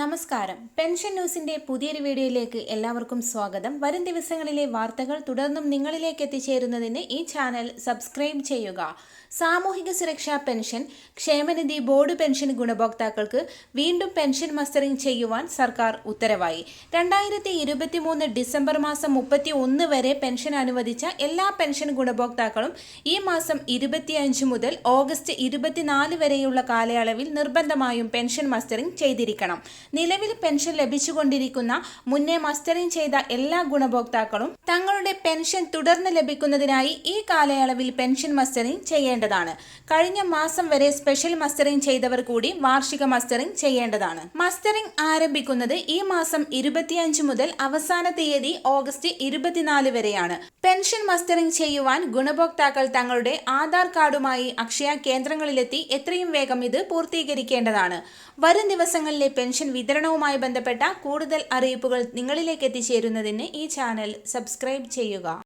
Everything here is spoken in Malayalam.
നമസ്കാരം. പെൻഷൻ ന്യൂസിന്റെ പുതിയൊരു വീഡിയോയിലേക്ക് എല്ലാവർക്കും സ്വാഗതം. വരും ദിവസങ്ങളിലെ വാർത്തകൾ തുടർന്നും നിങ്ങളിലേക്ക് എത്തിച്ചേരുന്നതിന് ഈ ചാനൽ സബ്സ്ക്രൈബ് ചെയ്യുക. സാമൂഹിക സുരക്ഷാ പെൻഷൻ ക്ഷേമനിധി ബോർഡ് പെൻഷൻ ഗുണഭോക്താക്കൾക്ക് വീണ്ടും പെൻഷൻ മസ്റ്ററിംഗ് ചെയ്യുവാൻ സർക്കാർ ഉത്തരവായി. രണ്ടായിരത്തി ഇരുപത്തിമൂന്ന് ഡിസംബർ മാസം മുപ്പത്തി ഒന്ന് വരെ പെൻഷൻ അനുവദിച്ച എല്ലാ പെൻഷൻ ഗുണഭോക്താക്കളും ഈ മാസം ഇരുപത്തിയഞ്ച് മുതൽ ഓഗസ്റ്റ് ഇരുപത്തിനാല് വരെയുള്ള കാലയളവിൽ നിർബന്ധമായും പെൻഷൻ മസ്റ്ററിംഗ് ചെയ്തിരിക്കണം. നിലവിൽ പെൻഷൻ ലഭിച്ചുകൊണ്ടിരിക്കുന്ന മുന്നേ മസ്റ്ററിംഗ് ചെയ്ത എല്ലാ ഗുണഭോക്താക്കളും തങ്ങളുടെ പെൻഷൻ തുടർന്ന് ലഭിക്കുന്നതിനായി ഈ കാലയളവിൽ പെൻഷൻ മസ്റ്ററിംഗ് ചെയ്യേണ്ടതാണ്. കഴിഞ്ഞ മാസം വരെ സ്പെഷ്യൽ മസ്റ്ററിംഗ് ചെയ്തവർ കൂടി വാർഷിക മസ്റ്ററിംഗ് ചെയ്യേണ്ടതാണ്. മസ്റ്ററിംഗ് ആരംഭിക്കുന്നത് ഈ മാസം ഇരുപത്തിയഞ്ച് മുതൽ അവസാന തീയതി ഓഗസ്റ്റ് ഇരുപത്തിനാല് വരെയാണ്. പെൻഷൻ മസ്റ്ററിംഗ് ചെയ്യുവാൻ ഗുണഭോക്താക്കൾ തങ്ങളുടെ ആധാർ കാർഡുമായി അക്ഷയ കേന്ദ്രങ്ങളിലെത്തി എത്രയും വേഗം ഇത് പൂർത്തീകരിക്കേണ്ടതാണ്. വരും ദിവസങ്ങളിലെ പെൻഷൻ വിതരണവുമായി ബന്ധപ്പെട്ട കൂടുതൽ അറിയിപ്പുകൾ നിങ്ങളിലേക്ക് എത്തിച്ചേരുന്നതിന് ഈ ചാനൽ സബ്സ്ക്രൈബ് ചെയ്യുക.